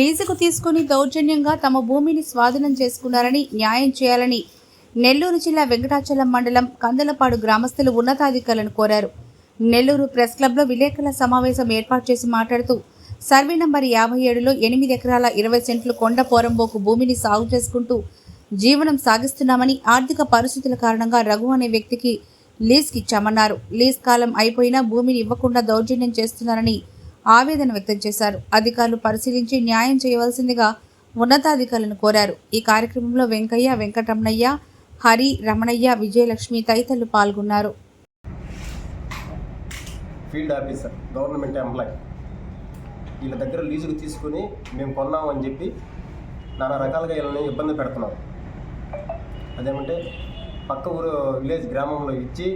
లీజుకు తీసుకుని దౌర్జన్యంగా తమ భూమిని స్వాధీనం చేసుకున్నారని న్యాయం చేయాలని నెల్లూరు జిల్లా వెంకటాచలం మండలం కందలపాడు గ్రామస్తులు ఉన్నతాధికారులను కోరారు. నెల్లూరు ప్రెస్ క్లబ్లో విలేకరుల సమావేశం ఏర్పాటు చేసి మాట్లాడుతూ సర్వే నంబర్ యాభై ఏడులో ఎనిమిది ఎకరాల ఇరవై సెంట్లు కొండ పోరంబోకు భూమిని సాగు చేసుకుంటూ జీవనం సాగిస్తున్నామని ఆర్థిక పరిస్థితుల కారణంగా రఘు అనే వ్యక్తికి లీజ్కి ఇచ్చామన్నారు. లీజ్ కాలం అయిపోయినా భూమిని ఇవ్వకుండా దౌర్జన్యం చేస్తున్నారని ఆవేదన వ్యక్తం చేశారు. అధికారులు పరిశీలించి న్యాయం చేయవలసిందిగా ఉన్నతాధికారులను కోరారు. ఈ కార్యక్రమంలో వెంకయ్య వెంకటరమణయ్య హరి రమణయ్య విజయలక్ష్మి తదితరులు పాల్గొన్నారు. Field officer government employee. వీళ్ళ దగ్గర లీజుకు తీసుకుని మేము కొన్నామని చెప్పి నానా రకాలుగా వీళ్ళని ఇబ్బంది పెడుతున్నాం. అదేమంటే పక్క ఊరు విలేజ్ గ్రామంలో ఇచ్చి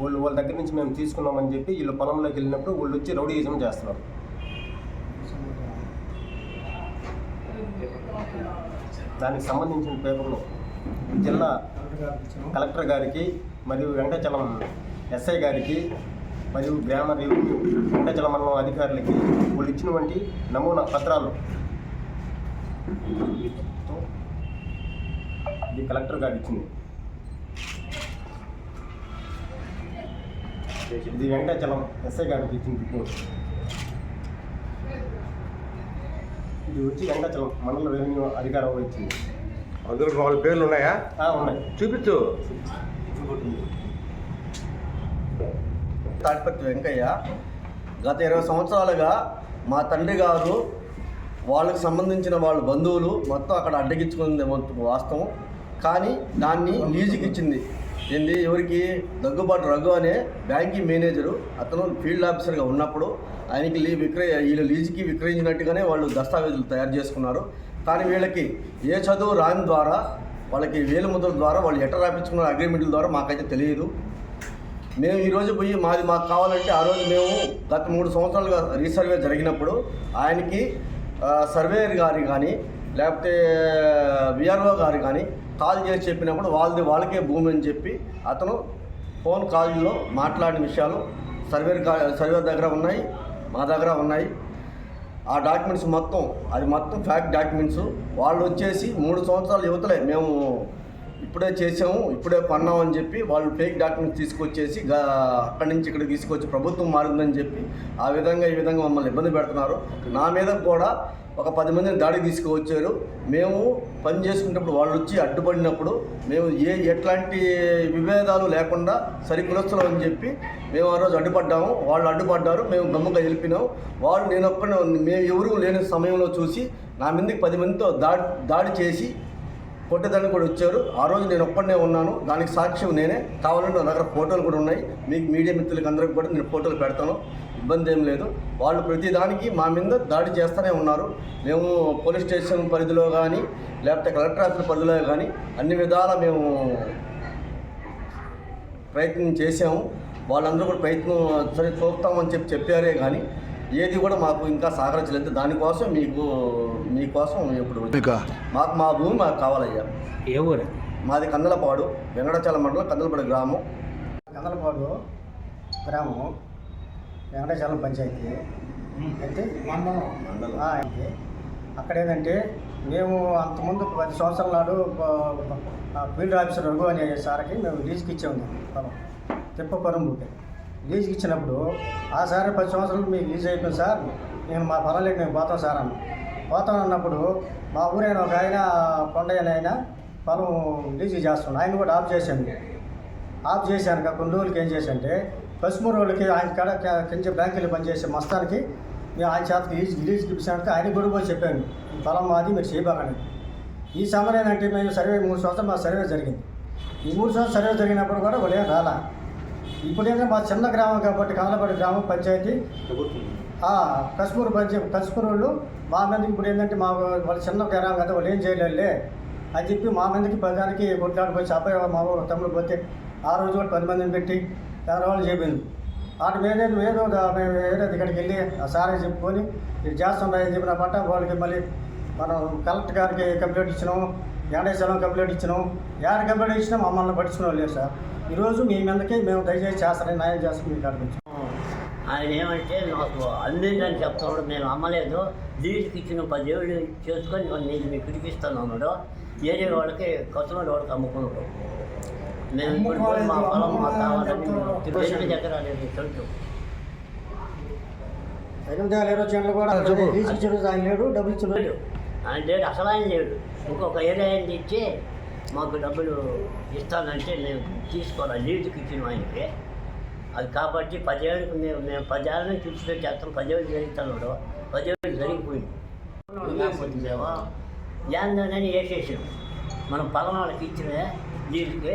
వాళ్ళు వాళ్ళ దగ్గర నుంచి మేము తీసుకున్నామని చెప్పి వీళ్ళు పొలంలోకి వెళ్ళినప్పుడు వాళ్ళు వచ్చి రౌడీయిజం చేస్తున్నారు. దానికి సంబంధించిన పేపర్లు జిల్లా కలెక్టర్ గారికి మరియు వెంకటాచలం ఎస్ఐ గారికి మరియు గ్రామ రెవెన్యూ వెంకటాచలం మండలం అధికారులకి వాళ్ళు ఇచ్చినటువంటి నమూనా పత్రాలు ఇది కలెక్టర్ గారు ఇచ్చింది. ఇది వెంకటాచలం ఎస్ఐ గారికి ఇచ్చింది రిపోర్ట్ ఇది వచ్చి వెంకటాచలం మండల రెవెన్యూ అధికారం ఇచ్చింది. అందులో వాళ్ళ పేర్లు ఉన్నాయా? ఉన్నాయి. చూపించు. తాటిపత్రి వెంకయ్య గత ఇరవై సంవత్సరాలుగా మా తండ్రి గారు వాళ్ళకి సంబంధించిన వాళ్ళ బంధువులు మొత్తం అక్కడ అడ్డగించుకుంది మొత్తం వాస్తవం. కానీ దాన్ని లీజుకి ఇచ్చింది ఏంది? ఎవరికి? దగ్గుబాటు రఘు అనే బ్యాంకింగ్ మేనేజరు. అతను ఫీల్డ్ ఆఫీసర్గా ఉన్నప్పుడు ఆయనకి లీ విక్రయ వీళ్ళు లీజుకి విక్రయించినట్టుగానే వాళ్ళు దస్తావేజులు తయారు చేసుకున్నారు. కానీ వీళ్ళకి ఏ చదువు రాని ద్వారా వాళ్ళకి వేలు ముద్రల ద్వారా వాళ్ళు ఎట్ట రాపించుకున్న అగ్రిమెంట్ల ద్వారా మాకైతే తెలియదు. మేము ఈరోజు పోయి మాది మాకు కావాలంటే ఆ రోజు మేము గత మూడు సంవత్సరాలుగా రీసర్వే జరిగినప్పుడు ఆయనకి సర్వేయర్ గారి కానీ లేకపోతే విఆర్ఓ గారు కానీ కాల్ చేసి చెప్పినప్పుడు వాళ్ళది వాళ్ళకే భూమి అని చెప్పి అతను ఫోన్ కాల్లో మాట్లాడిన విషయాలు సర్వేర్ సర్వేర్ దగ్గర ఉన్నాయి మా దగ్గర ఉన్నాయి. ఆ డాక్యుమెంట్స్ మొత్తం అది మొత్తం ఫ్యాక్ట్ డాక్యుమెంట్స్. వాళ్ళు వచ్చేసి మూడు సంవత్సరాలు యువతలే మేము ఇప్పుడే చేసాము ఇప్పుడే కొన్నాం అని చెప్పి వాళ్ళు ఫేక్ డాక్యుమెంట్స్ తీసుకొచ్చేసి అక్కడి నుంచి ఇక్కడ తీసుకొచ్చి ప్రభుత్వం మారిందని చెప్పి ఆ విధంగా ఈ విధంగా మమ్మల్ని ఇబ్బంది పెడుతున్నారు. నా మీద కూడా ఒక పది మందిని దాడికి తీసుకువచ్చారు. మేము పని చేసుకునేటప్పుడు వాళ్ళు వచ్చి అడ్డుపడినప్పుడు మేము ఏ ఎట్లాంటి విభేదాలు లేకుండా సరికులస్తులు అని చెప్పి మేము ఆ రోజు అడ్డుపడ్డాము. వాళ్ళు అడ్డుపడ్డారు. మేము గమ్ముగా వెళ్ళిపోయినాం వాళ్ళు నేను ఒక్కనే మేము ఎవరు లేని సమయంలో చూసి నా మీదకి పది మందితో దాడి దాడి చేసి కొట్టేదాన్ని కూడా వచ్చారు. ఆ రోజు నేను ఒక్కడనే ఉన్నాను. దానికి సాక్ష్యం నేనే. కావాలంటే నా దగ్గర ఫోటోలు కూడా ఉన్నాయి. మీకు మీడియా మిత్రులకి అందరికి కూడా నేను ఫోటోలు పెడతాను. ఇబ్బంది ఏం లేదు. వాళ్ళు ప్రతిదానికి మా మీద దాడి చేస్తూనే ఉన్నారు. మేము పోలీస్ స్టేషన్ పరిధిలో కానీ లేకపోతే కలెక్టర్ ఆఫీస్ పరిధిలో కానీ అన్ని విధాల మేము ప్రయత్నం చేసాము వాళ్ళందరూ కూడా ప్రయత్నం సరే చూస్తామని చెప్పి చెప్పారే కానీ ఏది కూడా మాకు ఇంకా సహకరించలేదు. దానికోసం మీకు మీకోసం ఇప్పుడు. మాకు మా భూమి మాకు కావాలయ్యా. ఏ ఊరు? మాది కందలపాడు వెంకటాచలం మండలం కందలపాడు గ్రామం. కందలపాడు గ్రామం. వెంకటేశ్వరం పంచాయతీ. అయితే ఆ, అయితే అక్కడ ఏంటంటే మేము అంతకుముందు పది సంవత్సరాల నాడు ఫీల్డ్ ఆఫీసర్ రఘు అనే సార్కి మేము లీజుకి ఇచ్చాము పొలం తిప్పపురం బుక్ లీజుకి ఇచ్చినప్పుడు ఆ సార్ పది సంవత్సరాలు మీకు లీజ్ అయిపోయింది సార్ నేను మా పొలంలోకి మేము పోతాం సార్ అన్న పోతాం అన్నప్పుడు మా ఊరైన ఒక ఆయన కొండయ్య ఆయన పొలం లీజు చేస్తున్నాడు. ఆయన కూడా ఆఫ్ చేశాను ఆఫ్ చేశాను. కొన్ని రోజులకి ఏం చేశానంటే పసుమూరు వాళ్ళకి ఆయన కాడ కింద బ్యాంకులో పనిచేసే మస్తానికి మేము ఆయన చేతకి లీజ్ లీజ్ ఇప్పించానంటే ఆయన కూడా పోయి చెప్పాను. బలం మాది మీరు చేయబాకండి ఈ సమయం ఏంటంటే మేము సర్వే మూడు సంవత్సరాలు మా సర్వే జరిగింది. ఈ మూడు సంవత్సరాలు సర్వే జరిగినప్పుడు కూడా వాళ్ళు రాలా. ఇప్పుడు ఏంటంటే మా చిన్న గ్రామం కాబట్టి కమలపాడు గ్రామం పంచాయతీ. ఆ, పంచాయతీ కస్పూర్ వాళ్ళు మా మీదకి ఇప్పుడు ఏంటంటే మా వాళ్ళ చిన్న గ్రామం కదా వాళ్ళు ఏం చేయలేదులే అని చెప్పి మా మీదకి పదానికి కొట్లాడిపోయి అబ్బాయి మా తమ్ముడు పోతే ఆ రోజు కూడా పది మందిని పెట్టి వాళ్ళు చెప్పింది. వాటి మీద ఏదో ఏదో మేము ఏదో ఇక్కడికి వెళ్ళి ఆ సారే చెప్పుకొని ఇది చేస్తున్నాయని చెప్పిన పట్ట వాళ్ళకి మళ్ళీ మనం కలెక్టర్ గారికి కంప్లైంట్ ఇచ్చినాం ఎండేశ్వరం కంప్లైంట్ ఇచ్చినాం. యాడ్ కంప్లైంట్ ఇచ్చినా మమ్మల్ని పట్టించుకున్నాం లేదు సార్. ఈరోజు మీ మీదకి మేము దయచేసి చేస్తారని న్యాయం చేస్తాం మీకు అనిపించాం ఆయన ఏమంటే నాకు అమ్మిందని చెప్తాడు మేము అమ్మలేదు దీనికి ఇచ్చిన పది ఏళ్ళు చేసుకొని నేను మీకు ఇడిపిస్తాను అన్నాడు. ఏరియా వాళ్ళకి కస్టమర్ వాళ్ళకి అమ్ముకున్నాడు మేము ఇప్పుడు మా పొలం మాకు కావాలని మేము ఎనిమిది ఎకరాలు తెలుసు. ఎనిమిది వేల ఇరవై చెట్లు కూడా ఆయన లేడు డబ్బులు ఇచ్చాడు ఆయన లేడు అసలు ఆయన లేడు. ఇంకొక ఏరియా ఆయన ఇచ్చి మాకు డబ్బులు ఇస్తానంటే నేను తీసుకోవాలి లీజుకి ఇచ్చిన ఆయనకి. అది కాబట్టి పదేళ్ళకి మేము మేము పదేళ్ళ నుంచి విడిచిపెట్టేస్తాం పదేళ్ళు జరుగుతున్నాడు పదేళ్ళు జరిగిపోయింది. లేకపోతే మేము ఏందని వేసేసాం. మనం పొలం వాళ్ళకి ఇచ్చిన లీజుకి